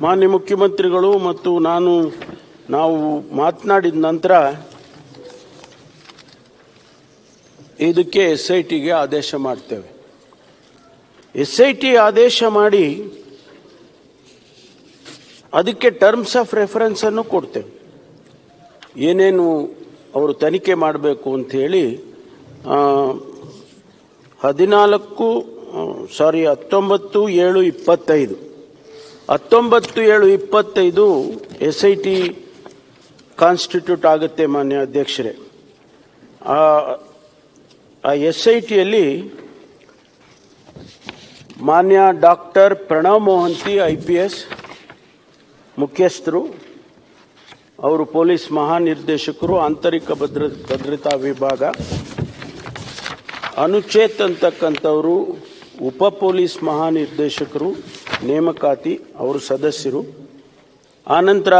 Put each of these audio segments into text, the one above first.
ಮಾನ್ಯ ಮುಖ್ಯಮಂತ್ರಿಗಳು ಮತ್ತು ನಾನು ನಾವು ಮಾತನಾಡಿದ ನಂತರ ಇದಕ್ಕೆ ಎಸ್ ಐ ಟಿಗೆ ಆದೇಶ ಮಾಡ್ತೇವೆ. ಎಸ್ ಐ ಟಿ ಆದೇಶ ಮಾಡಿ ಅದಕ್ಕೆ ಟರ್ಮ್ಸ್ ಆಫ್ ರೆಫರೆನ್ಸ್ ಅನ್ನು ಕೊಡ್ತೇವೆ. ಏನೇನು ಅವರು ತನಿಖೆ ಮಾಡಬೇಕು ಆ, ಹದಿನಾಲ್ಕು ಸಾರಿ ಹತ್ತೊಂಬತ್ತು ಏಳು ಇಪ್ಪತ್ತೈದು. ಹತ್ತೊಂಬತ್ತು ಏಳು ಇಪ್ಪತ್ತೈದು ಎಸ್ ಐ ಟಿ ಕಾನ್ಸ್ಟಿಟ್ಯೂಟ್ ಆಗುತ್ತೆ ಮಾನ್ಯ ಅಧ್ಯಕ್ಷರೇ. ಆ ಎಸ್ ಐ ಟಿಯಲ್ಲಿ ಮಾನ್ಯ doctor Pranav Mohanty I P S ಮುಖ್ಯಸ್ಥರು, ಅವರು ಪೊಲೀಸ್ ಮಹಾನಿರ್ದೇಶಕರು, ಆಂತರಿಕ ಭದ್ರ, ಭದ್ರತಾ ವಿಭಾಗ, ಅನುಚೇತ್ ಅಂತಕ್ಕಂಥವರು, ಉಪ ಪೊಲೀಸ್ ಮಹಾನಿರ್ದೇಶಕರು ನೇಮಕಾತಿ ಅವರು ಸದಸ್ಯರು. ಆನಂತರ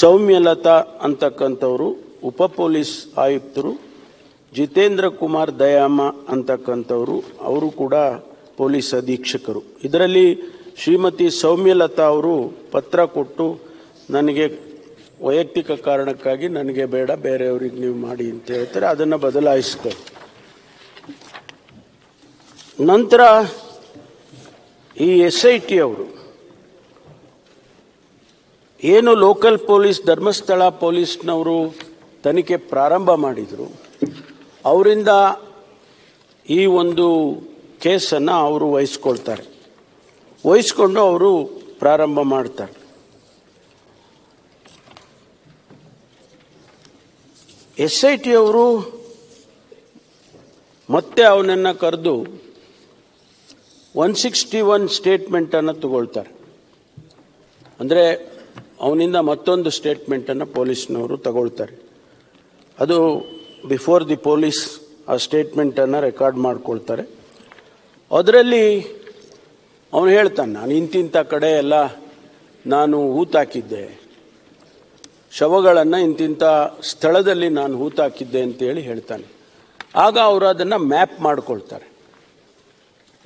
ಸೌಮ್ಯಲತಾ ಅಂತಕ್ಕಂಥವರು, ಉಪ ಪೊಲೀಸ್ ಆಯುಕ್ತರು, ಜಿತೇಂದ್ರ ಕುಮಾರ್ ದಯಾಮ ಅಂತಕ್ಕಂಥವರು, ಅವರು ಕೂಡ ಪೊಲೀಸ್ ಅಧೀಕ್ಷಕರು. ಇದರಲ್ಲಿ ಶ್ರೀಮತಿ ಸೌಮ್ಯಲತಾ ಅವರು ಪತ್ರ ಕೊಟ್ಟು, ನನಗೆ ವೈಯಕ್ತಿಕ ಕಾರಣಕ್ಕಾಗಿ ನನಗೆ ಬೇಡ, ಬೇರೆಯವ್ರಿಗೆ ನೀವು ಮಾಡಿ ಅಂತ ಹೇಳ್ತಾರೆ, ಅದನ್ನು ಬದಲಾಯಿಸ್ತಾರೆ ನಂತರ ಈ ಎಸ್ ಐ ಟಿ ಅವರು, ಏನು ಲೋಕಲ್ ಪೊಲೀಸ್ ಧರ್ಮಸ್ಥಳ ಪೊಲೀಸ್ನವರು ತನಿಖೆ ಪ್ರಾರಂಭ ಮಾಡಿದರು, ಅವರಿಂದ ಈ ಒಂದು ಕೇಸನ್ನು ಅವರು ವಹಿಸ್ಕೊಳ್ತಾರೆ. ವಹಿಸ್ಕೊಂಡು ಅವರು ಪ್ರಾರಂಭ ಮಾಡ್ತಾರೆ. ಎಸ್ ಐ ಟಿ ಅವರು ಮತ್ತೆ ಅವನನ್ನು ಕರೆದು ಒನ್ ಸಿಕ್ಸ್ಟಿ ಒನ್ ಸ್ಟೇಟ್ಮೆಂಟನ್ನು ತಗೊಳ್ತಾರೆ. ಅಂದರೆ ಅವನಿಂದ ಮತ್ತೊಂದು ಸ್ಟೇಟ್ಮೆಂಟನ್ನು ಪೊಲೀಸ್ನವರು ತಗೊಳ್ತಾರೆ. ಅದು ಬಿಫೋರ್ ದಿ ಪೊಲೀಸ್ ಆ ಸ್ಟೇಟ್ಮೆಂಟನ್ನು ರೆಕಾರ್ಡ್ ಮಾಡ್ಕೊಳ್ತಾರೆ. ಅದರಲ್ಲಿ ಅವನು ಹೇಳ್ತಾನೆ, ನಾನು ಇಂತಿಂಥ ಕಡೆ ಎಲ್ಲ ನಾನು ಹೂತಾಕಿದ್ದೆ ಶವಗಳನ್ನು ಇಂತಿಂಥ ಸ್ಥಳದಲ್ಲಿ ನಾನು ಹೂತಾಕಿದ್ದೆ ಅಂತೇಳಿ ಹೇಳ್ತಾನೆ. ಆಗ ಅವರು ಅದನ್ನು ಮ್ಯಾಪ್ ಮಾಡ್ಕೊಳ್ತಾರೆ.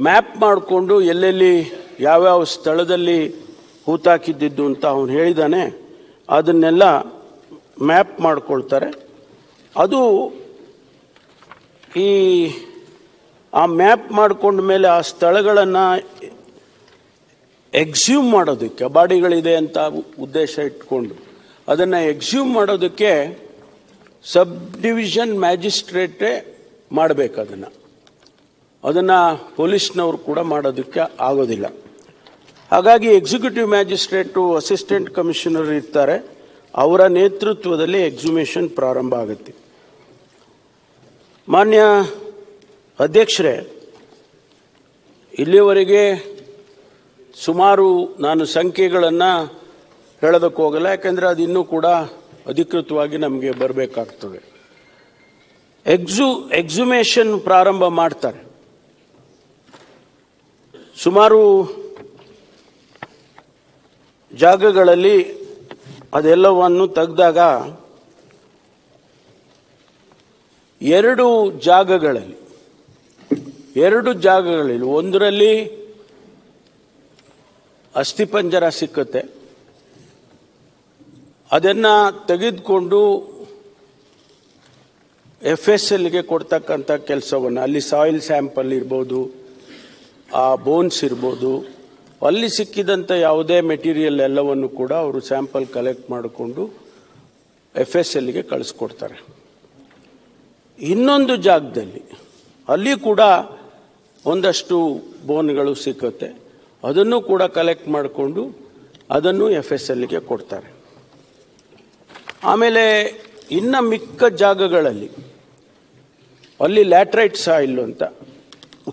ಮ್ಯಾಪ್ ಮಾಡಿಕೊಂಡು ಎಲ್ಲೆಲ್ಲಿ ಯಾವ್ಯಾವ ಸ್ಥಳದಲ್ಲಿ ಹೂತಾಕಿದ್ದಿದ್ದು ಅಂತ ಅವನು ಹೇಳಿದಾನೆ. ಅದನ್ನೆಲ್ಲ ಮ್ಯಾಪ್ ಮಾಡಿಕೊಳ್ತಾರೆ. ಅದು ಈ ಆ ಮ್ಯಾಪ್ ಮಾಡಿಕೊಂಡ ಮೇಲೆ ಆ ಸ್ಥಳಗಳನ್ನು ಎಕ್ಸ್ಯೂಮ್ ಮಾಡೋದಕ್ಕೆ ಬಾಡಿಗಳಿದೆ ಅಂತ ಉದ್ದೇಶ ಇಟ್ಕೊಂಡು, ಅದನ್ನು ಎಕ್ಸ್ಯೂಮ್ ಮಾಡೋದಕ್ಕೆ ಸಬ್ ಡಿವಿಷನ್ ಮ್ಯಾಜಿಸ್ಟ್ರೇಟೇ ಮಾಡಬೇಕು ಅದನ್ನು. ಅದನ್ನು ಪೊಲೀಸ್ನವರು ಕೂಡ ಮಾಡೋದಕ್ಕೆ ಆಗೋದಿಲ್ಲ. ಹಾಗಾಗಿ ಎಕ್ಸಿಕ್ಯೂಟಿವ್ ಮ್ಯಾಜಿಸ್ಟ್ರೇಟು, ಅಸಿಸ್ಟೆಂಟ್ ಕಮಿಷನರ್ ಇರ್ತಾರೆ. ಅವರ ನೇತೃತ್ವದಲ್ಲಿ ಎಕ್ಸುಮೇಷನ್ ಪ್ರಾರಂಭ ಆಗುತ್ತೆ. ಮಾನ್ಯ ಅಧ್ಯಕ್ಷರೇ ಇಲ್ಲಿಯವರೆಗೆ ಸುಮಾರು ನಾನು ಸಂಖ್ಯೆಗಳನ್ನು ಹೇಳೋದಕ್ಕೆ ಹೋಗಲ್ಲ, ಯಾಕೆಂದರೆ ಅದು ಇನ್ನೂ ಕೂಡ ಅಧಿಕೃತವಾಗಿ ನಮಗೆ ಬರಬೇಕಾಗ್ತದೆ. ಎಕ್ಸು, ಎಕ್ಸುಮೇಷನ್ ಪ್ರಾರಂಭ ಮಾಡ್ತಾರೆ. ಸುಮಾರು ಜಾಗಗಳಲ್ಲಿ ಅದೆಲ್ಲವನ್ನು ತೆಗೆದಾಗ ಎರಡು ಜಾಗಗಳಲ್ಲಿ ಎರಡು ಜಾಗಗಳಲ್ಲಿ, ಒಂದರಲ್ಲಿ ಅಸ್ಥಿಪಂಜರ ಸಿಕ್ಕತ್ತೆ. ಅದನ್ನು ತೆಗೆದುಕೊಂಡು ಎಫ್ ಎಸ್ ಎಲ್ಗೆ ಕೊಡ್ತಕ್ಕಂಥ ಕೆಲಸವನ್ನು, ಅಲ್ಲಿ ಸಾಯಿಲ್ ಸ್ಯಾಂಪಲ್ ಇರ್ಬೋದು ಆ ಬೋನ್ಸ್ ಇರ್ಬೋದು, ಅಲ್ಲಿ ಸಿಕ್ಕಿದಂಥ ಯಾವುದೇ ಮೆಟೀರಿಯಲ್ ಎಲ್ಲವನ್ನು ಕೂಡ ಅವರು ಸ್ಯಾಂಪಲ್ ಕಲೆಕ್ಟ್ ಮಾಡಿಕೊಂಡು ಎಫ್ ಎಸ್ ಎಲ್ಗೆ ಕಳಿಸ್ಕೊಡ್ತಾರೆ. ಇನ್ನೊಂದು ಜಾಗದಲ್ಲಿ, ಅಲ್ಲಿ ಕೂಡ ಒಂದಷ್ಟು ಬೋನ್ಗಳು ಸಿಕ್ಕುತ್ತೆ. ಅದನ್ನು ಕೂಡ ಕಲೆಕ್ಟ್ ಮಾಡಿಕೊಂಡು ಅದನ್ನು ಎಫ್ ಎಸ್ ಎಲ್ಗೆ ಕೊಡ್ತಾರೆ. ಆಮೇಲೆ ಇನ್ನು ಮಿಕ್ಕ ಜಾಗಗಳಲ್ಲಿ, ಅಲ್ಲಿ ಲ್ಯಾಟ್ರೈಟ್ ಸಾಯಿಲ್ ಅಂತ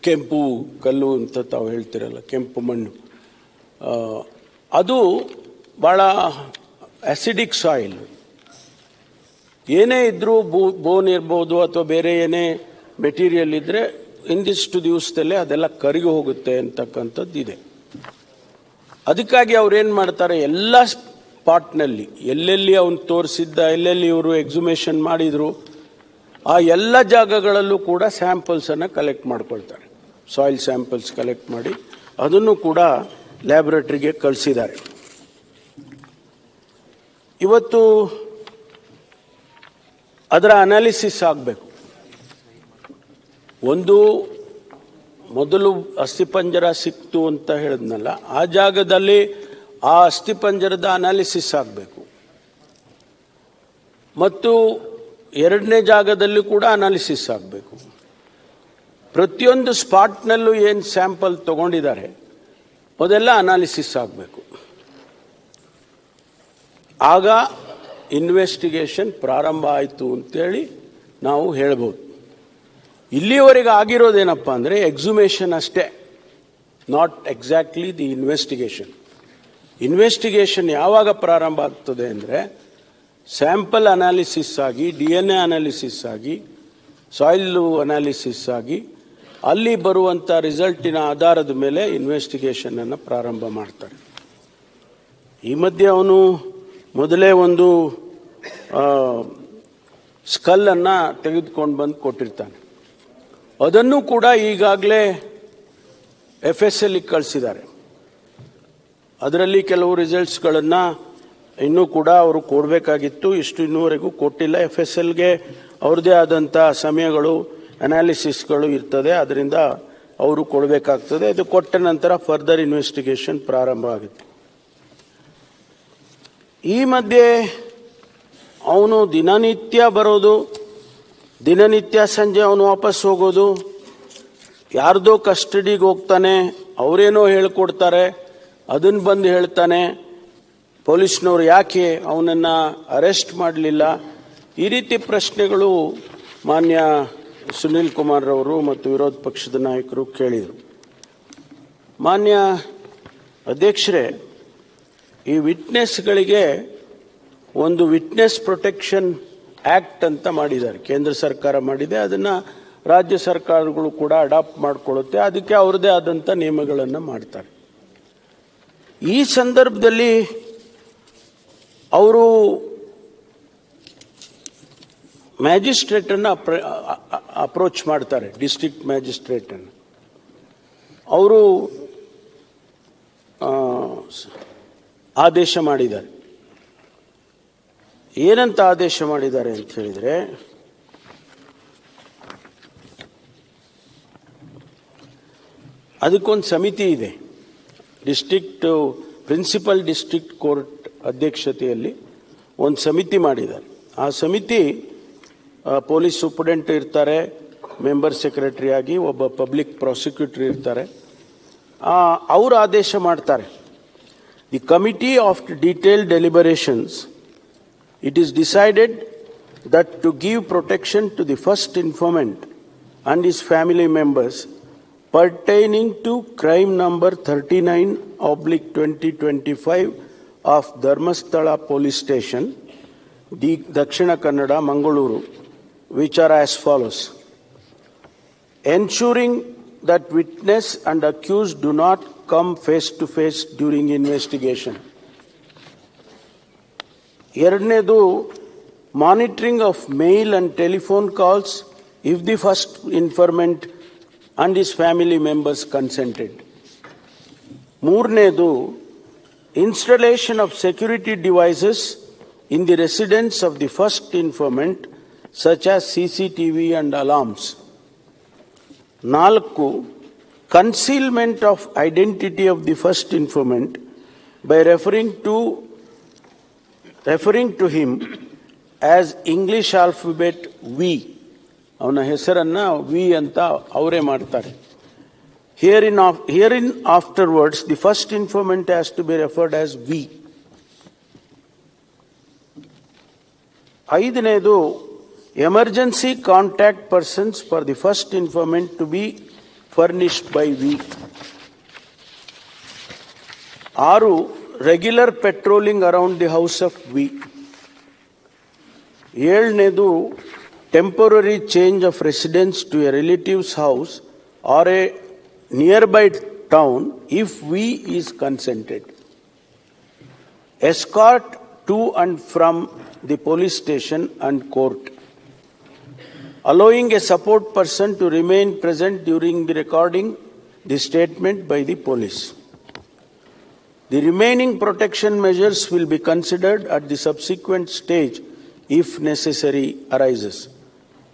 ಕೆಂಪು ಕಲ್ಲು ಅಂತ ತಾವು ಹೇಳ್ತಿರಲ್ಲ, ಕೆಂಪು ಮಣ್ಣು. ಅದು ಭಾಳ ಆಸಿಡಿಕ್ ಸಾಯಿಲ್ ಏನೇ ಇದ್ದರೂ ಬೋ ಬೋನ್ ಇರ್ಬೋದು ಅಥವಾ ಬೇರೆ ಏನೇ ಮೆಟೀರಿಯಲ್ ಇದ್ದರೆ ಇಂದಿಷ್ಟು ದಿವಸದಲ್ಲೇ ಅದೆಲ್ಲ ಕರಗಿ ಹೋಗುತ್ತೆ ಅಂತಕ್ಕಂಥದ್ದು ಇದೆ. ಅದಕ್ಕಾಗಿ ಅವ್ರೇನು ಮಾಡ್ತಾರೆ, ಎಲ್ಲ ಸ್ಪಾಟ್ನಲ್ಲಿ ಎಲ್ಲೆಲ್ಲಿ ಅವನು ತೋರಿಸಿದ್ದ, ಎಲ್ಲೆಲ್ಲಿ ಇವರು ಎಕ್ಸುಮೇಷನ್ ಮಾಡಿದರು, ಆ ಎಲ್ಲ ಜಾಗಗಳಲ್ಲೂ ಕೂಡ ಸ್ಯಾಂಪಲ್ಸನ್ನು ಕಲೆಕ್ಟ್ ಮಾಡ್ಕೊಳ್ತಾರೆ. ಸಾಯಿಲ್ ಸ್ಯಾಂಪಲ್ಸ್ ಕಲೆಕ್ಟ್ ಮಾಡಿ ಅದನ್ನು ಕೂಡ ಲ್ಯಾಬ್ರೇಟ್ರಿಗೆ ಕಳಿಸಿದ್ದಾರೆ. ಇವತ್ತು ಅದರ ಅನಾಲಿಸಿಸ್ ಆಗಬೇಕು. ಒಂದು ಮೊದಲು ಅಸ್ಥಿಪಂಜರ ಸಿಕ್ತು ಅಂತ ಹೇಳಿದ್ನಲ್ಲ, ಆ ಜಾಗದಲ್ಲಿ ಆ ಅಸ್ಥಿಪಂಜರದ ಅನಾಲಿಸಿಸ್ ಆಗಬೇಕು. ಮತ್ತು ಎರಡನೇ ಜಾಗದಲ್ಲಿ ಕೂಡ ಅನಾಲಿಸಿಸ್ ಆಗಬೇಕು. ಪ್ರತಿಯೊಂದು ಸ್ಪಾಟ್ನಲ್ಲೂ ಏನು ಸ್ಯಾಂಪಲ್ ತಗೊಂಡಿದ್ದಾರೆ, ಅದೆಲ್ಲ ಅನಾಲಿಸಿಸ್ ಆಗಬೇಕು. ಆಗ ಇನ್ವೆಸ್ಟಿಗೇಷನ್ ಪ್ರಾರಂಭ ಆಯಿತು ಅಂತೇಳಿ ನಾವು ಹೇಳ್ಬೋದು. ಇಲ್ಲಿವರೆಗೆ ಆಗಿರೋದೇನಪ್ಪ ಅಂದರೆ ಎಕ್ಸುಮೇಷನ್ ಅಷ್ಟೇ, not exactly the investigation. Investigation ಯಾವಾಗ ಪ್ರಾರಂಭ ಆಗ್ತದೆ ಅಂದರೆ ಸ್ಯಾಂಪಲ್ ಅನಾಲಿಸಿಸ್ ಆಗಿ, ಡಿ ಎನ್ ಎ ಅನಾಲಿಸಿಸ್ ಆಗಿ, ಸಾಯಿಲ್ ಅನಾಲಿಸಿಸ್ ಆಗಿ ಅಲ್ಲಿ ಬರುವಂಥ ರಿಸಲ್ಟಿನ ಆಧಾರದ ಮೇಲೆ ಇನ್ವೆಸ್ಟಿಗೇಷನ್ ಅನ್ನು ಪ್ರಾರಂಭ ಮಾಡ್ತಾರೆ. ಈ ಮಧ್ಯೆ ಅವನು ಮೊದಲೇ ಒಂದು ಸ್ಕಲ್ಲನ್ನು ತೆಗೆದುಕೊಂಡು ಬಂದು ಕೊಟ್ಟಿರ್ತಾನೆ. ಅದನ್ನು ಕೂಡ ಈಗಾಗಲೇ ಎಫ್ ಎಸ್ ಎಲ್ ಕಳಿಸಿದ್ದಾರೆ. ಅದರಲ್ಲಿ ಕೆಲವು ರಿಸಲ್ಟ್ಸ್ಗಳನ್ನು ಇನ್ನೂ ಕೂಡ ಅವರು ಕೊಡಬೇಕಾಗಿತ್ತು. ಇಷ್ಟು ಇನ್ನೂವರೆಗೂ ಕೊಟ್ಟಿಲ್ಲ. ಎಫ್ ಎಸ್ ಎಲ್ಗೆ ಅವ್ರದ್ದೇ ಆದಂಥ ಸಮಯಗಳು ಅನಾಲಿಸಿಸ್ಗಳು ಇರ್ತದೆ, ಅದರಿಂದ ಅವರು ಕೊಡಬೇಕಾಗ್ತದೆ. ಅದು ಕೊಟ್ಟ ನಂತರ ಫರ್ದರ್ ಇನ್ವೆಸ್ಟಿಗೇಷನ್ ಪ್ರಾರಂಭ ಆಗುತ್ತೆ. ಈ ಮಧ್ಯೆ ಅವನು ದಿನನಿತ್ಯ ಬರೋದು, ದಿನನಿತ್ಯ ಸಂಜೆ ಅವನು ವಾಪಸ್ ಹೋಗೋದು, ಯಾರ್ದೋ ಕಸ್ಟಡಿಗೆ ಹೋಗ್ತಾನೆ, ಅವರೇನೋ ಹೇಳ್ಕೊಡ್ತಾರೆ ಅದನ್ನು ಬಂದು ಹೇಳ್ತಾನೆ, ಪೊಲೀಸ್ನವ್ರು ಯಾಕೆ ಅವನನ್ನು ಅರೆಸ್ಟ್ ಮಾಡಲಿಲ್ಲ? ಈ ರೀತಿ ಪ್ರಶ್ನೆಗಳು ಮಾನ್ಯ ಸುನಿಲ್ ಕುಮಾರ್ ಅವರು ಮತ್ತು ವಿರೋಧ ಪಕ್ಷದ ನಾಯಕರು ಕೇಳಿದರು. ಮಾನ್ಯ ಅಧ್ಯಕ್ಷರೇ, ಈ ವಿಟ್ನೆಸ್ಗಳಿಗೆ ಒಂದು ವಿಟ್ನೆಸ್ ಪ್ರೊಟೆಕ್ಷನ್ ಆಕ್ಟ್ ಅಂತ ಮಾಡಿದ್ದಾರೆ. ಕೇಂದ್ರ ಸರ್ಕಾರ ಮಾಡಿದೆ, ಅದನ್ನು ರಾಜ್ಯ ಸರ್ಕಾರಗಳು ಕೂಡ ಅಡಾಪ್ಟ್ ಮಾಡಿಕೊಳ್ಳುತ್ತೆ, ಅದಕ್ಕೆ ಅವ್ರದ್ದೇ ಆದಂಥ ನಿಯಮಗಳನ್ನು ಮಾಡ್ತಾರೆ. ಈ ಸಂದರ್ಭದಲ್ಲಿ ಅವರು ಮ್ಯಾಜಿಸ್ಟ್ರೇಟನ್ನು ಅಪ್ರೋಚ್ ಮಾಡ್ತಾರೆ, ಡಿಸ್ಟ್ರಿಕ್ಟ್ ಮ್ಯಾಜಿಸ್ಟ್ರೇಟನ್ನು. ಅವರು ಆದೇಶ ಮಾಡಿದ್ದಾರೆ. ಏನಂತ ಆದೇಶ ಮಾಡಿದ್ದಾರೆ ಅಂತ ಹೇಳಿದ್ರೆ, ಅದಕ್ಕೊಂದು ಸಮಿತಿ ಇದೆ. ಡಿಸ್ಟ್ರಿಕ್ಟ್, ಪ್ರಿನ್ಸಿಪಲ್ ಡಿಸ್ಟ್ರಿಕ್ಟ್ ಕೋರ್ಟ್ ಅಧ್ಯಕ್ಷತೆಯಲ್ಲಿ ಒಂದು ಸಮಿತಿ ಮಾಡಿದ್ದಾರೆ. ಆ ಸಮಿತಿ ಪೊಲೀಸ್ ಸೂಪ್ರಿಂಟೆಂಟ್ ಇರ್ತಾರೆ, ಮೆಂಬರ್ ಸೆಕ್ರೆಟರಿ ಆಗಿ ಒಬ್ಬ ಪಬ್ಲಿಕ್ ಪ್ರಾಸಿಕ್ಯೂಟರ್ ಇರ್ತಾರೆ. ಅವ್ರ ಆದೇಶ ಮಾಡ್ತಾರೆ. The committee of detail deliberations it is decided that to give protection to the first informant and his family members pertaining to crime number thirty nine oblique twenty twenty five of Dharmasthala police station the Dakshina Kannada Mangaluru which are as follows. Ensuring that witness and accused do not come face to face during investigation. ಎರಡನೇದು monitoring of mail and telephone calls if the first informant and his family members consented ಮೂರನೇದು installation of security devices in the residence of the first informant C T V and alarms ನಾಲ್ಕು concealment of identity of the first informant by referring to referring to him as English alphabet V ಅವನ ಹೆಸರನ್ನು V ಅಂತ ಅವರೇ ಮಾಡ್ತಾರೆ. Here in of here in afterwards the first informant has to be referred as emergency contact persons for the first informant to be furnished by V ಆರು regular patrolling around the house of V ಏಳನೇದು temporary change of residence to a relatives house or a nearby town if V is consented escort to and from the police station and court, allowing a support person to remain present during the recording the statement by the police. The remaining protection measures will be considered at the subsequent stage if necessary arises.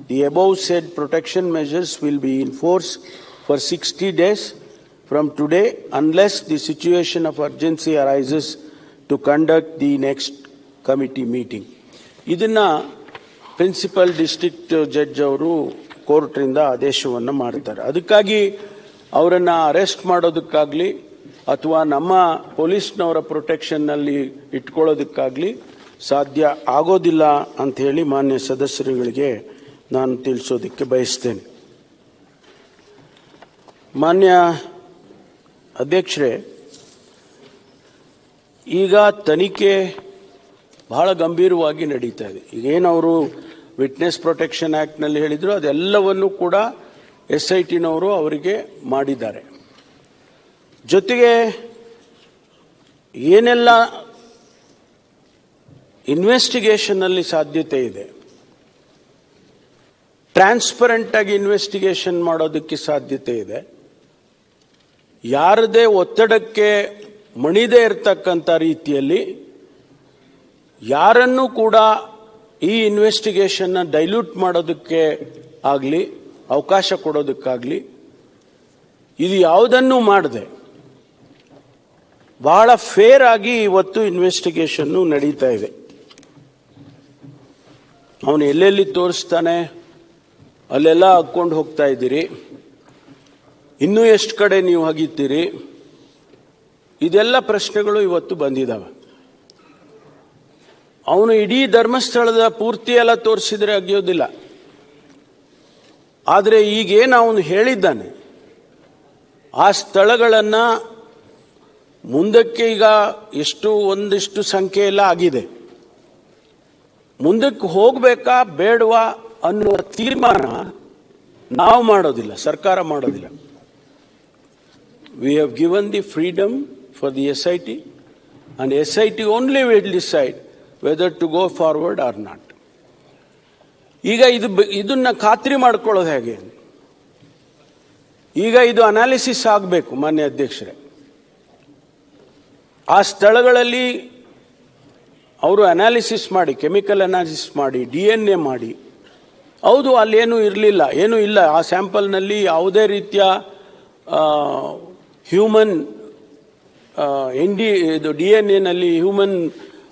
The above said protection measures will be in force for 60 days from today unless the situation of urgency arises to conduct the next committee meeting. ಇದನ್ನ principal district judge ಅವರು ಕೋರ್ಟ್ರಿಂದ ಆದೇಶವನ್ನು ಮಾಡ್ತಾರೆ. ಅದಕ್ಕಾಗಿ ಅವರನ್ನ arrest ಮಾಡೋದಕ್ಕಾಗ್ಲಿ ಅಥವಾ ನಮ್ಮ ಪೊಲೀಸ್ನವರ ಪ್ರೊಟೆಕ್ಷನ್ನಲ್ಲಿ ಇಟ್ಕೊಳ್ಳೋದಕ್ಕಾಗ್ಲಿ ಸಾಧ್ಯ ಆಗೋದಿಲ್ಲ ಅಂತ ಹೇಳಿ ಮಾನ್ಯ ಸದಸ್ಯರುಗಳಿಗೆ ನಾನು ತಿಳಿಸೋದಕ್ಕೆ ಬಯಸ್ತೇನೆ. ಮಾನ್ಯ ಅಧ್ಯಕ್ಷರೇ, ಈಗ ತನಿಖೆ ಬಹಳ ಗಂಭೀರವಾಗಿ ನಡೀತಾ ಇದೆ. ಈಗೇನವರು ವಿಟ್ನೆಸ್ ಪ್ರೊಟೆಕ್ಷನ್ ಆ್ಯಕ್ಟ್ನಲ್ಲಿ ಹೇಳಿದ್ರು, ಅದೆಲ್ಲವನ್ನು ಕೂಡ ಎಸ್ ಐ ಟಿನವರು ಅವರಿಗೆ ಮಾಡಿದ್ದಾರೆ. ಜೊತೆಗೆ ಏನೆಲ್ಲ ಇನ್ವೆಸ್ಟಿಗೇಷನ್ನಲ್ಲಿ ಸಾಧ್ಯತೆ ಇದೆ, ಟ್ರಾನ್ಸ್ಪರೆಂಟ್ ಆಗಿ ಇನ್ವೆಸ್ಟಿಗೇಷನ್ ಮಾಡೋದಕ್ಕೆ ಸಾಧ್ಯತೆ ಇದೆ. ಯಾರದೇ ಒತ್ತಡಕ್ಕೆ ಮಣಿದೇ ಇರತಕ್ಕಂಥ ರೀತಿಯಲ್ಲಿ ಯಾರನ್ನೂ ಕೂಡ ಈ ಇನ್ವೆಸ್ಟಿಗೇಷನ್ನ ಡೈಲ್ಯೂಟ್ ಮಾಡೋದಕ್ಕೆ ಆಗಲಿ, ಅವಕಾಶ ಕೊಡೋದಕ್ಕಾಗಲಿ, ಇದು ಯಾವುದನ್ನೂ ಮಾಡದೆ. ಬಹಳ ಫೇರ್ ಆಗಿ ಇವತ್ತು ಇನ್ವೆಸ್ಟಿಗೇಷನ್ನು ನಡೀತಾ ಇದೆ. ಅವನು ಎಲ್ಲೆಲ್ಲಿ ತೋರಿಸ್ತಾನೆ, ಅಲ್ಲೆಲ್ಲ ಹಾಕ್ಕೊಂಡು ಹೋಗ್ತಾ ಇದ್ದೀರಿ. ಇನ್ನೂ ಎಷ್ಟು ಕಡೆ ನೀವು ಹಗಿತೀರಿ? ಇದೆಲ್ಲ ಪ್ರಶ್ನೆಗಳು ಇವತ್ತು ಬಂದಿದ್ದಾವೆ ಅವನು ಇಡೀ ಧರ್ಮಸ್ಥಳದ ಪೂರ್ತಿ ಎಲ್ಲ ತೋರಿಸಿದ್ರೆ ಅಗಿಯೋದಿಲ್ಲ. ಆದರೆ ಈಗೇನು ಅವನು ಹೇಳಿದ್ದಾನೆ? ಆ ಸ್ಥಳಗಳನ್ನು ಮುಂದಕ್ಕೆ ಈಗ ಎಷ್ಟು ಒಂದಿಷ್ಟು ಸಂಖ್ಯೆ ಎಲ್ಲ ಆಗಿದೆ. ಮುಂದಕ್ಕೆ ಹೋಗಬೇಕಾ, ಬೇಡವಾ ಅನ್ನುವ ತೀರ್ಮಾನ ನಾವು ಮಾಡೋದಿಲ್ಲ, ಸರ್ಕಾರ ಮಾಡೋದಿಲ್ಲ. We have given the freedom for the S I T and S I T only will decide whether to go forward or not ಈಗ ಇದು ಇದನ್ನ ಖಾತ್ರಿ ಮಾಡ್ಕೊಳ್ಳೋದು ಹೇಗೆ? ಈಗ ಇದು ಅನಾಲಿಸಿಸ್ ಆಗಬೇಕು, ಮಾನ್ಯ ಅಧ್ಯಕ್ಷರೇ. ಆ ಸ್ಥಳಗಳಲ್ಲಿ ಅವರು ಅನಾಲಿಸಿಸ್ ಮಾಡಿ ಕೆಮಿಕಲ್ ಅನಾಲಿಸಿಸ್ ಮಾಡಿ ಡಿ ಎನ್ ಎ ಮಾಡಿ. ಹೌದು, ಅಲ್ಲೇನೂ ಇರಲಿಲ್ಲ, ಏನೂ ಇಲ್ಲ. ಆ ಸ್ಯಾಂಪಲ್ನಲ್ಲಿ ಯಾವುದೇ ರೀತಿಯ ಹ್ಯೂಮನ್ ಎನ್ ಡಿ ಇದು ಡಿ ಎನ್ ಎನಲ್ಲಿ ಹ್ಯೂಮನ್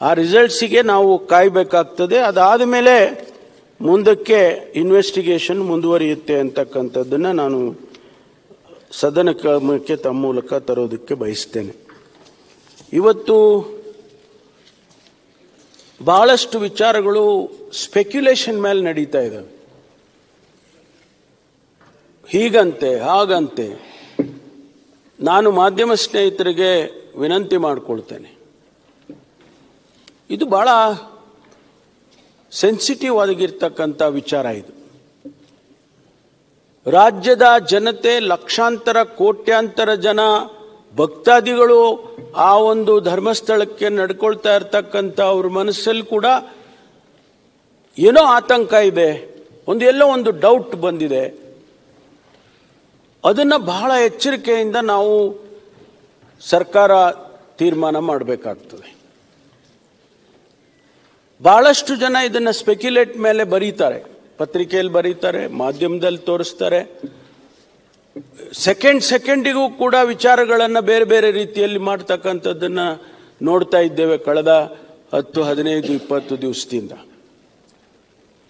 ಆ ರಿಸಲ್ಟ್ಸಿಗೆ ನಾವು ಕಾಯಬೇಕಾಗ್ತದೆ. ಅದಾದ ಮೇಲೆ ಮುಂದಕ್ಕೆ ಇನ್ವೆಸ್ಟಿಗೇಷನ್ ಮುಂದುವರಿಯುತ್ತೆ ಅಂತಕ್ಕಂಥದ್ದನ್ನು ನಾನು ಸದನ ಕ್ರಮಕ್ಕೆ ತಮ್ಮ ಮೂಲಕ ತರೋದಕ್ಕೆ ಬಯಸ್ತೇನೆ. ಇವತ್ತು ಬಹಳಷ್ಟು ವಿಚಾರಗಳು ಸ್ಪೆಕ್ಯುಲೇಷನ್ ಮೇಲೆ ನಡೀತಾ ಇದ್ದಾವೆ ಹೀಗಂತೆ, ಹಾಗಂತೆ. ನಾನು ಮಾಧ್ಯಮ ಸ್ನೇಹಿತರಿಗೆ ವಿನಂತಿ ಮಾಡಿಕೊಳ್ತೇನೆ. ಇದು ಬಹಳ ಸೆನ್ಸಿಟಿವ್ ಆಗಿರ್ತಕ್ಕಂಥ ವಿಚಾರ ಇದು. ರಾಜ್ಯದ ಜನತೆ, ಲಕ್ಷಾಂತರ, ಕೋಟ್ಯಾಂತರ ಜನ, ಭಕ್ತಾದಿಗಳು ಆ ಒಂದು ಧರ್ಮಸ್ಥಳಕ್ಕೆ ನಡ್ಕೊಳ್ತಾ ಇರ್ತಕ್ಕಂಥ ಅವ್ರ ಮನಸ್ಸಲ್ಲಿ ಕೂಡ ಏನೋ ಆತಂಕ ಇದೆ. ಒಂದು ಎಲ್ಲೋ ಒಂದು ಡೌಟ್ ಬಂದಿದೆ. ಅದನ್ನ ಬಹಳ ಎಚ್ಚರಿಕೆಯಿಂದ ನಾವು ಸರ್ಕಾರ ತೀರ್ಮಾನ ಮಾಡಬೇಕಾಗ್ತದೆ. ಬಹಳಷ್ಟು ಜನ ಇದನ್ನ ಸ್ಪೆಕ್ಯುಲೇಟ್ ಮೇಲೆ ಬರೀತಾರೆ. ಪತ್ರಿಕೆಯಲ್ಲಿ ಬರೀತಾರೆ, ಮಾಧ್ಯಮದಲ್ಲಿ ತೋರಿಸ್ತಾರೆ. ಸೆಕೆಂಡ್ ಸೆಕೆಂಡಿಗೂ ಕೂಡ ವಿಚಾರಗಳನ್ನು ಬೇರೆ ಬೇರೆ ರೀತಿಯಲ್ಲಿ ಮಾಡ್ತಕ್ಕಂಥದ್ದನ್ನ ನೋಡ್ತಾ ಇದ್ದೇವೆ ಕಳೆದ ಹತ್ತು, ಹದಿನೈದು, ಇಪ್ಪತ್ತು ದಿವಸದಿಂದ.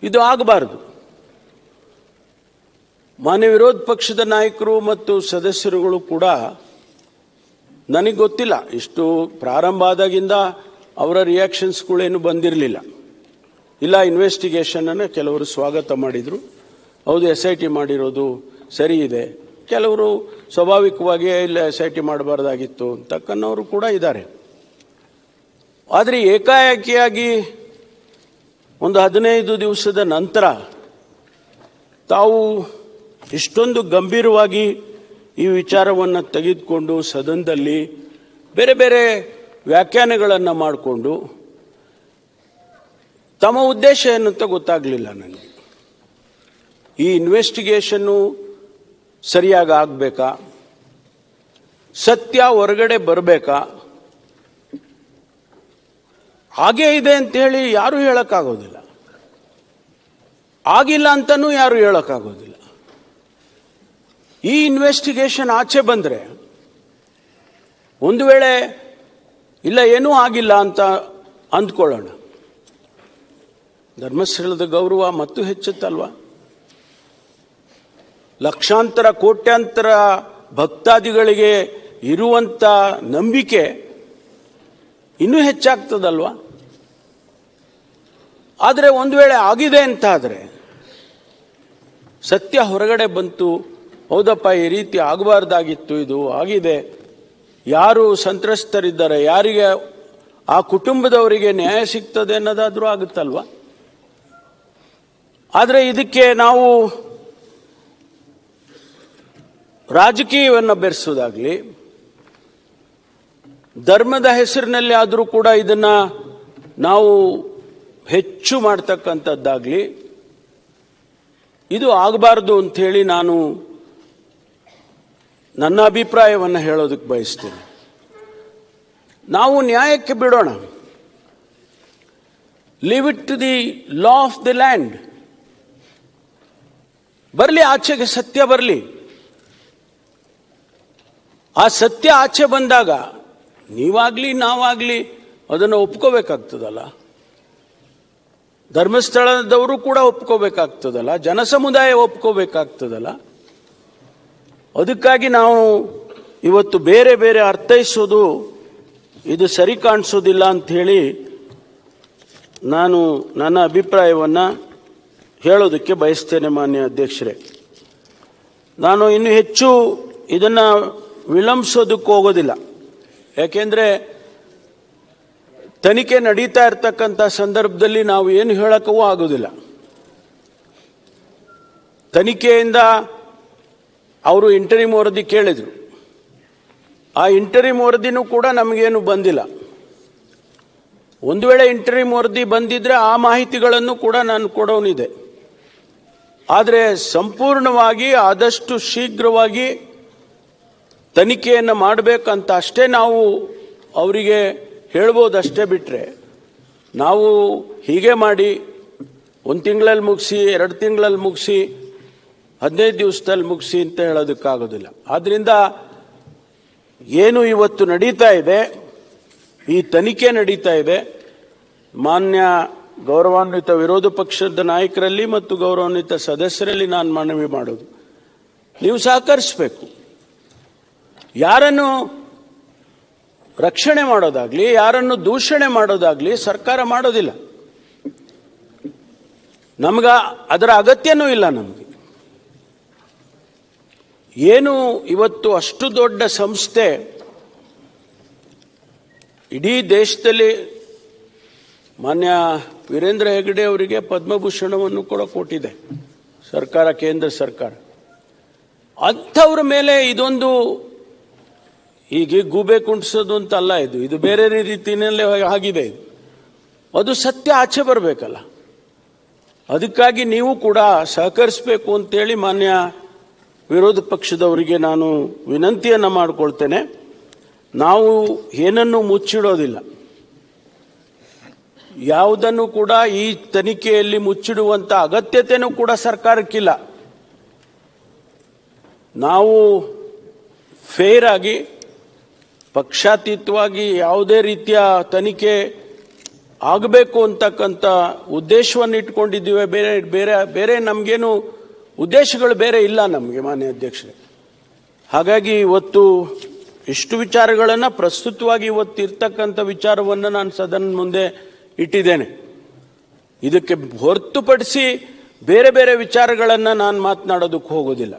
ಇದು ಆಗಬಾರದು. ಮಾನ್ಯ ವಿರೋಧ ಪಕ್ಷದ ನಾಯಕರು ಮತ್ತು ಸದಸ್ಯರುಗಳು ಕೂಡ ನನಗೆ ಗೊತ್ತಿಲ್ಲ. ಇಷ್ಟು ಪ್ರಾರಂಭ ಆದಾಗಿಂದ ಅವರ ರಿಯಾಕ್ಷನ್ಸ್ಗಳೇನು ಬಂದಿರಲಿಲ್ಲ. ಇಲ್ಲ ಇನ್ವೆಸ್ಟಿಗೇಷನನ್ನು ಕೆಲವರು ಸ್ವಾಗತ ಮಾಡಿದರು. ಹೌದು ಎಸ್ ಐ ಟಿ ಮಾಡಿರೋದು ಸರಿ ಇದೆ. ಕೆಲವರು ಸ್ವಾಭಾವಿಕವಾಗಿ ಇಲ್ಲ ಎಸ್ ಐ ಟಿ ಮಾಡಬಾರ್ದಾಗಿತ್ತು ಅಂತಕ್ಕನ್ನವರು ಕೂಡ ಇದ್ದಾರೆ. ಆದರೆ ಏಕಾಏಕಿಯಾಗಿ ಒಂದು ಹದಿನೈದು ದಿವಸದ ನಂತರ ತಾವು ಇಷ್ಟೊಂದು ಗಂಭೀರವಾಗಿ ಈ ವಿಚಾರವನ್ನು ತೆಗೆದುಕೊಂಡು ಸದನದಲ್ಲಿ ಬೇರೆ ಬೇರೆ ವ್ಯಾಖ್ಯಾನಗಳನ್ನು ಮಾಡಿಕೊಂಡು ತಮ್ಮ ಉದ್ದೇಶ ಏನು ಗೊತ್ತಾಗಲಿಲ್ಲ ನನಗೆ. ಈ ಇನ್ವೆಸ್ಟಿಗೇಷನ್ನು ಸರಿಯಾಗಿ ಆಗಬೇಕಾ? ಸತ್ಯ ಹೊರಗಡೆ ಬರಬೇಕಾ? ಹಾಗೇ ಇದೆ ಅಂತ ಹೇಳಿ ಯಾರೂ ಹೇಳೋಕ್ಕಾಗೋದಿಲ್ಲ. ಆಗಿಲ್ಲ ಅಂತಲೂ ಯಾರು ಹೇಳೋಕ್ಕಾಗೋದಿಲ್ಲ. ಈ ಇನ್ವೆಸ್ಟಿಗೇಷನ್ ಆಚೆ ಬಂದರೆ ಒಂದು ವೇಳೆ ಇಲ್ಲ, ಏನೂ ಆಗಿಲ್ಲ ಅಂತ ಅಂದ್ಕೊಳ್ಳೋಣ. ಧರ್ಮಸ್ಥಳದ ಗೌರವ ಮತ್ತು ಹೆಚ್ಚುತ್ತಲ್ವಾ? ಲಕ್ಷಾಂತರ, ಕೋಟ್ಯಾಂತರ ಭಕ್ತಾದಿಗಳಿಗೆ ಇರುವಂತ ನಂಬಿಕೆ ಇನ್ನೂ ಹೆಚ್ಚಾಗ್ತದಲ್ವಾ? ಆದರೆ ಒಂದು ವೇಳೆ ಆಗಿದೆ ಅಂತ ಆದರೆ ಸತ್ಯ ಹೊರಗಡೆ ಬಂತು, ಹೌದಪ್ಪ, ಈ ರೀತಿ ಆಗಬಾರ್ದಾಗಿತ್ತು, ಇದು ಆಗಿದೆ ಯಾರು ಸಂತ್ರಸ್ತರಿದ್ದಾರೆ, ಯಾರಿಗೆ ಆ ಕುಟುಂಬದವರಿಗೆ ನ್ಯಾಯ ಸಿಗ್ತದೆ ಅನ್ನೋದಾದರೂ ಆಗುತ್ತಲ್ವ? ಆದರೆ ಇದಕ್ಕೆ ನಾವು ರಾಜಕೀಯವನ್ನು ಬೆರೆಸೋದಾಗಲಿ ಧರ್ಮದ ಹೆಸರಿನಲ್ಲಿ ಆದರೂ ಕೂಡ ಇದನ್ನ ನಾವು ಹೆಚ್ಚು ಮಾಡ್ತಕ್ಕಂಥದ್ದಾಗಲಿ, ಇದು ಆಗಬಾರ್ದು ಅಂಥೇಳಿ ನಾನು ನನ್ನ ಅಭಿಪ್ರಾಯವನ್ನು ಹೇಳೋದಕ್ಕೆ ಬಯಸ್ತೇನೆ. ನಾವು ನ್ಯಾಯಕ್ಕೆ ಬಿಡೋಣ. Leave it to the law of the land ಬರಲಿ, ಆಚೆಗೆ ಸತ್ಯ ಬರಲಿ. ಆ ಸತ್ಯ ಆಚೆ ಬಂದಾಗ ನೀವಾಗಲಿ, ನಾವಾಗಲಿ ಅದನ್ನು ಒಪ್ಕೋಬೇಕಾಗ್ತದಲ್ಲ. ಧರ್ಮಸ್ಥಳದವರು ಕೂಡ ಒಪ್ಕೋಬೇಕಾಗ್ತದಲ್ಲ. ಜನಸಮುದಾಯ ಒಪ್ಕೋಬೇಕಾಗ್ತದಲ್ಲ. ಅದಕ್ಕಾಗಿ ನಾವು ಇವತ್ತು ಬೇರೆ ಬೇರೆ ಅರ್ಥೈಸೋದು, ಇದು ಸರಿ ಕಾಣಿಸೋದಿಲ್ಲ ಅಂತ ಹೇಳಿ ನಾನು ನನ್ನ ಅಭಿಪ್ರಾಯವನ್ನು ಹೇಳೋದಕ್ಕೆ ಬಯಸ್ತೇನೆ ಮಾನ್ಯ ಅಧ್ಯಕ್ಷರೇ. ನಾನು ಇನ್ನು ಹೆಚ್ಚು ಇದನ್ನು ವಿಳಂಬಿಸೋದಕ್ಕೆ ಹೋಗೋದಿಲ್ಲ. ಯಾಕೆಂದರೆ ತನಿಖೆ ನಡೀತಾ ಇರ್ತಕ್ಕಂಥ ಸಂದರ್ಭದಲ್ಲಿ ನಾವು ಏನು ಹೇಳಕ್ಕೂ ಆಗೋದಿಲ್ಲ. ತನಿಖೆಯಿಂದ ಅವರು ಇಂಟರಿಮ್ ವರದಿ ಕೇಳಿದರು. ಆ ಇಂಟರಿಮ್ ವರದಿನೂ ಕೂಡ ನಮಗೇನು ಬಂದಿಲ್ಲ. ಒಂದು ವೇಳೆ ಇಂಟರಿಮ್ ವರದಿ ಬಂದಿದ್ರೆ ಆ ಮಾಹಿತಿಗಳನ್ನು ಕೂಡ ನಾನು ಕೊಡೋನಿದೆ. ಆದರೆ ಸಂಪೂರ್ಣವಾಗಿ ಆದಷ್ಟು ಶೀಘ್ರವಾಗಿ ತನಿಖೆಯನ್ನು ಮಾಡಬೇಕಂತ ಅಷ್ಟೇ ನಾವು ಅವರಿಗೆ ಹೇಳ್ಬೋದಷ್ಟೇ ಬಿಟ್ಟರೆ ನಾವು ಹೀಗೆ ಮಾಡಿ ಒಂದು ತಿಂಗಳಲ್ಲಿ ಮುಗಿಸಿ, ಎರಡು ತಿಂಗಳಲ್ಲಿ ಮುಗಿಸಿ ಹದಿನೈದು ದಿವಸದಲ್ಲಿ ಮುಗಿಸಿ ಅಂತ ಹೇಳೋದಕ್ಕಾಗೋದಿಲ್ಲ. ಆದ್ದರಿಂದ ಏನು ಇವತ್ತು ನಡೀತಾ ಇದೆ, ಈ ತನಿಖೆ ನಡೀತಾ ಇದೆ, ಮಾನ್ಯ ಗೌರವಾನ್ವಿತ ವಿರೋಧ ಪಕ್ಷದ ನಾಯಕರಲ್ಲಿ ಮತ್ತು ಗೌರವಾನ್ವಿತ ಸದಸ್ಯರಲ್ಲಿ ನಾನು ಮನವಿ ಮಾಡೋದು. ನೀವು ಸಹಕರಿಸಬೇಕು. ಯಾರನ್ನು ರಕ್ಷಣೆ ಮಾಡೋದಾಗ್ಲಿ, ಯಾರನ್ನು ದೂಷಣೆ ಮಾಡೋದಾಗ್ಲಿ ಸರ್ಕಾರ ಮಾಡೋದಿಲ್ಲ. ನಮ್ಗೆ ಅದರ ಅಗತ್ಯನೂ ಇಲ್ಲ ನಮಗೆ. ಏನು ಇವತ್ತು ಅಷ್ಟು ದೊಡ್ಡ ಸಂಸ್ಥೆ ಇಡೀ ದೇಶದಲ್ಲಿ ಮಾನ್ಯ ವೀರೇಂದ್ರ ಹೆಗಡೆ ಅವರಿಗೆ ಪದ್ಮಭೂಷಣವನ್ನು ಕೂಡ ಕೊಟ್ಟಿದೆ. ಸರ್ಕಾರ, ಕೇಂದ್ರ ಸರ್ಕಾರ. ಅಂಥವ್ರ ಮೇಲೆ ಇದೊಂದು ಹೀಗೆ ಗೂಬೆ ಕುಂಟಿಸೋದು ಅಂತ ಅಲ್ಲ ಇದು. ಇದು ಬೇರೆ ರೀತಿಯಲ್ಲಿ ಆಗಿದೆ ಇದು. ಅದು ಸತ್ಯ ಆಚೆ ಬರಬೇಕಲ್ಲ. ಅದಕ್ಕಾಗಿ ನೀವು ಕೂಡ ಸಹಕರಿಸಬೇಕು ಅಂತೇಳಿ ಮಾನ್ಯ ವಿರೋಧ ಪಕ್ಷದವರಿಗೆ ನಾನು ವಿನಂತಿಯನ್ನು ಮಾಡಿಕೊಳ್ತೇನೆ. ನಾವು ಏನನ್ನು ಮುಚ್ಚಿಡೋದಿಲ್ಲ. ಯಾವುದನ್ನು ಕೂಡ ಈ ತನಿಖೆಯಲ್ಲಿ ಮುಚ್ಚಿಡುವಂತ ಅಗತ್ಯತೆನೂ ಕೂಡ ಸರ್ಕಾರಕ್ಕಿಲ್ಲ. ನಾವು ಫೇರ್ ಆಗಿ, ಪಕ್ಷಾತೀತವಾಗಿ ಯಾವುದೇ ರೀತಿಯ ತನಿಖೆ ಆಗಬೇಕು ಅಂತಕ್ಕಂಥ ಉದ್ದೇಶವನ್ನು ಇಟ್ಕೊಂಡಿದ್ದೀವಿ ಬೇರೆ ಬೇರೆ ಬೇರೆ ನಮಗೇನು ಉದ್ದೇಶಗಳು ಬೇರೆ ಇಲ್ಲ ನಮಗೆ ಮಾನ್ಯ ಅಧ್ಯಕ್ಷರೇ. ಹಾಗಾಗಿ ಇವತ್ತು ಇಷ್ಟು ವಿಚಾರಗಳನ್ನು ಪ್ರಸ್ತುತವಾಗಿ ಇವತ್ತು ಇರ್ತಕ್ಕಂಥ ವಿಚಾರವನ್ನು ನಾನು ಸದನ ಮುಂದೆ ಇಟ್ಟಿದ್ದೇನೆ. ಇದಕ್ಕೆ ಹೊರತುಪಡಿಸಿ ಬೇರೆ ಬೇರೆ ವಿಚಾರಗಳನ್ನು ನಾನು ಮಾತನಾಡೋದಕ್ಕೆ ಹೋಗೋದಿಲ್ಲ.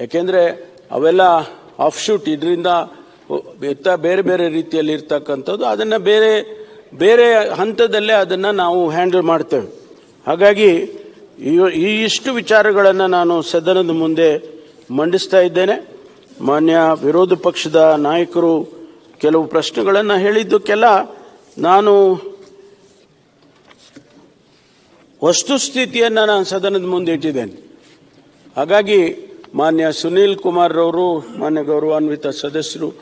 ಯಾಕೆಂದರೆ ಅವೆಲ್ಲ ಆಫ್ ಶೂಟ್ ಇದರಿಂದ ಬೇರೆ ಬೇರೆ ರೀತಿಯಲ್ಲಿ ಇರ್ತಕ್ಕಂಥದ್ದು, ಅದನ್ನು ಬೇರೆ ಬೇರೆ ಹಂತದಲ್ಲೇ ಅದನ್ನು ನಾವು ಹ್ಯಾಂಡಲ್ ಮಾಡ್ತೇವೆ. ಹಾಗಾಗಿ ಈ- ಇಷ್ಟು ವಿಚಾರಗಳನ್ನು ನಾನು ಸದನದ ಮುಂದೆ ಮಂಡಿಸ್ತಾ ಇದ್ದೇನೆ. ಮಾನ್ಯ ವಿರೋಧ ಪಕ್ಷದ ನಾಯಕರು ಕೆಲವು ಪ್ರಶ್ನೆಗಳನ್ನು ಹೇಳಿದ್ದಕ್ಕೆಲ್ಲ ನಾನು ವಸ್ತುಸ್ಥಿತಿಯನ್ನು ನಾನು ಸದನದ ಮುಂದೆ ಇಟ್ಟಿದ್ದೇನೆ. ಹಾಗಾಗಿ ಮಾನ್ಯ ಸುನೀಲ್ ಕುಮಾರ್ ರವರು, ಮಾನ್ಯ ಗೌರವಾನ್ವಿತ ಸದಸ್ಯರು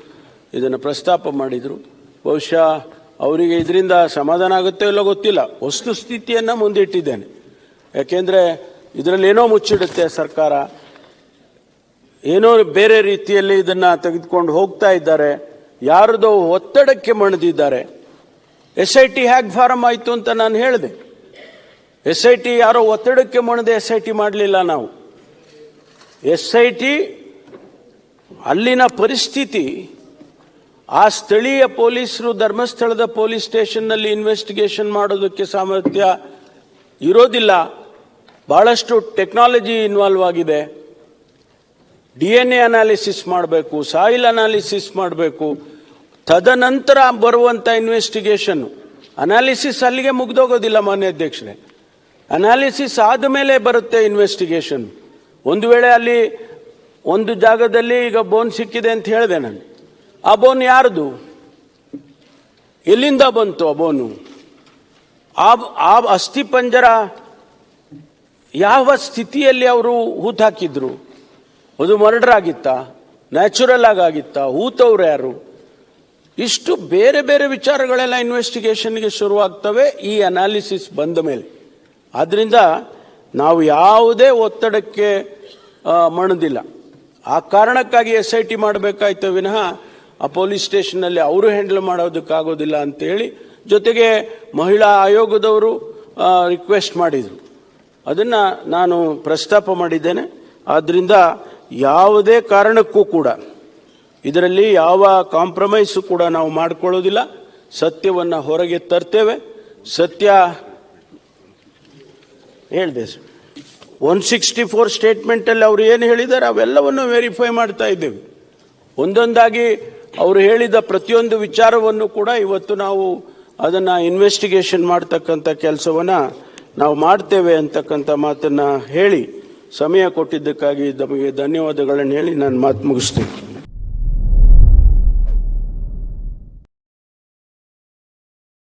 ಇದನ್ನು ಪ್ರಸ್ತಾಪ ಮಾಡಿದರು. ಬಹುಶಃ ಅವರಿಗೆ ಇದರಿಂದ ಸಮಾಧಾನ ಆಗುತ್ತೋ ಇಲ್ಲೋ ಗೊತ್ತಿಲ್ಲ. ವಸ್ತುಸ್ಥಿತಿಯನ್ನು ಮುಂದೆ ಇಟ್ಟಿದ್ದೇನೆ. ಯಾಕೆಂದರೆ ಇದರಲ್ಲಿ ಏನೋ ಮುಚ್ಚಿಡುತ್ತೆ ಸರ್ಕಾರ. ಏನೋ ಬೇರೆ ರೀತಿಯಲ್ಲಿ ಇದನ್ನು ತೆಗೆದುಕೊಂಡು ಹೋಗ್ತಾ ಇದ್ದಾರೆ. ಯಾರದೋ ಒತ್ತಡಕ್ಕೆ ಮಣಿದಿದ್ದಾರೆ. ಎಸ್ ಐ ಟಿ ಹ್ಯಾಗ್ ಫಾರಂ ಆಯಿತು ಅಂತ ನಾನು ಹೇಳಿದೆ. ಎಸ್ ಐ ಟಿ ಯಾರೋ ಒತ್ತಡಕ್ಕೆ ಮಣಿದೆ ಎಸ್ ಐ ಟಿ ಮಾಡಲಿಲ್ಲ ನಾವು. ಎಸ್ ಐ ಟಿ ಅಲ್ಲಿನ ಪರಿಸ್ಥಿತಿ, ಆ ಸ್ಥಳೀಯ ಪೊಲೀಸರು ಧರ್ಮಸ್ಥಳದ ಪೊಲೀಸ್ ಸ್ಟೇಷನ್ನಲ್ಲಿ ಇನ್ವೆಸ್ಟಿಗೇಷನ್ ಮಾಡೋದಕ್ಕೆ ಸಾಮರ್ಥ್ಯ ಇರೋದಿಲ್ಲ. ಬಹಳಷ್ಟು ಟೆಕ್ನಾಲಜಿ ಇನ್ವಾಲ್ವ್ ಆಗಿದೆ. ಡಿ ಎನ್ ಎ ಅನಾಲಿಸಿಸ್ ಮಾಡಬೇಕು, ಸಾಯಿಲ್ ಅನಾಲಿಸಿಸ್ ಮಾಡಬೇಕು. ತದನಂತರ ಬರುವಂಥ ಇನ್ವೆಸ್ಟಿಗೇಷನ್ನು ಅನಾಲಿಸಿಸ್ ಅಲ್ಲಿಗೆ ಮುಗ್ದೋಗೋದಿಲ್ಲ ಮಾನ್ಯ ಅಧ್ಯಕ್ಷರೇ. ಅನಾಲಿಸಿಸ್ ಆದಮೇಲೆ ಬರುತ್ತೆ ಇನ್ವೆಸ್ಟಿಗೇಷನ್. ಒಂದು ವೇಳೆ ಅಲ್ಲಿ ಒಂದು ಜಾಗದಲ್ಲಿ ಈಗ ಬೋನ್ ಸಿಕ್ಕಿದೆ ಅಂತ ಹೇಳಿದೆ ನಾನು. ಆ ಬೋನ್ ಯಾರ್ದು? ಎಲ್ಲಿಂದ ಬಂತು ಆ ಬೋನು? ಆ ಅಸ್ಥಿ ಅಸ್ಥಿಪಂಜರ ಯಾವ ಸ್ಥಿತಿಯಲ್ಲಿ ಅವರು ಹೂತ್ ಹಾಕಿದ್ರು? ಅದು ಮರ್ಡರ್ ಆಗಿತ್ತಾ ನ್ಯಾಚುರಲ್ ಆಗಿ ಆಗಿತ್ತಾ ಹೂತವ್ರು ಯಾರು? ಇಷ್ಟು ಬೇರೆ ಬೇರೆ ವಿಚಾರಗಳೆಲ್ಲ ಇನ್ವೆಸ್ಟಿಗೇಷನ್ಗೆ ಶುರುವಾಗ್ತವೆ, ಈ ಅನಾಲಿಸಿಸ್ ಬಂದ ಮೇಲೆ. ಆದ್ರಿಂದ ನಾವು ಯಾವುದೇ ಒತ್ತಡಕ್ಕೆ ಮಣದಿಲ್ಲ. ಆ ಕಾರಣಕ್ಕಾಗಿ ಎಸ್ ಐ ಟಿ ಮಾಡಬೇಕಾಯ್ತು ವಿನಃ ಆ ಪೊಲೀಸ್ ಸ್ಟೇಷನ್ನಲ್ಲಿ ಅವರು ಹ್ಯಾಂಡಲ್ ಮಾಡೋದಕ್ಕಾಗೋದಿಲ್ಲ ಅಂತೇಳಿ ಜೊತೆಗೆ ಮಹಿಳಾ ಆಯೋಗದವರು ರಿಕ್ವೆಸ್ಟ್ ಮಾಡಿದರು. ಅದನ್ನು ನಾನು ಪ್ರಸ್ತಾಪ ಮಾಡಿದ್ದೇನೆ. ಆದ್ದರಿಂದ ಯಾವುದೇ ಕಾರಣಕ್ಕೂ ಕೂಡ, ಇದರಲ್ಲಿ ಯಾವ ಕಾಂಪ್ರಮೈಸು ಕೂಡ ನಾವು ಮಾಡಿಕೊಳ್ಳೋದಿಲ್ಲ. ಸತ್ಯವನ್ನು ಹೊರಗೆ ತರ್ತೇವೆ. ಸತ್ಯ ಹೇಳಿದೆ ಸರ್. ಒನ್ ಸಿಕ್ಸ್ಟಿ ಫೋರ್ ಸ್ಟೇಟ್ಮೆಂಟಲ್ಲಿ ಅವರು ಏನು ಹೇಳಿದ್ದಾರೆ ಅವೆಲ್ಲವನ್ನು ವೆರಿಫೈ ಮಾಡ್ತಾ ಇದ್ದೇವೆ. ಒಂದೊಂದಾಗಿ ಅವರು ಹೇಳಿದ ಪ್ರತಿಯೊಂದು ವಿಚಾರವನ್ನು ಕೂಡ ಇವತ್ತು ನಾವು ಅದನ್ನು ಇನ್ವೆಸ್ಟಿಗೇಷನ್ ಮಾಡ್ತಕ್ಕಂಥ ಕೆಲಸವನ್ನು ನಾವು ಮಾಡ್ತೇವೆ ಅಂತಕ್ಕಂಥ ಮಾತನ್ನು ಹೇಳಿ ಸಮಯ ಕೊಟ್ಟಿದ್ದಕ್ಕಾಗಿ ನಮಗೆ ಧನ್ಯವಾದಗಳನ್ನು ಹೇಳಿ ನಾನು ಮಾತು ಮುಗಿಸ್ತೇನೆ.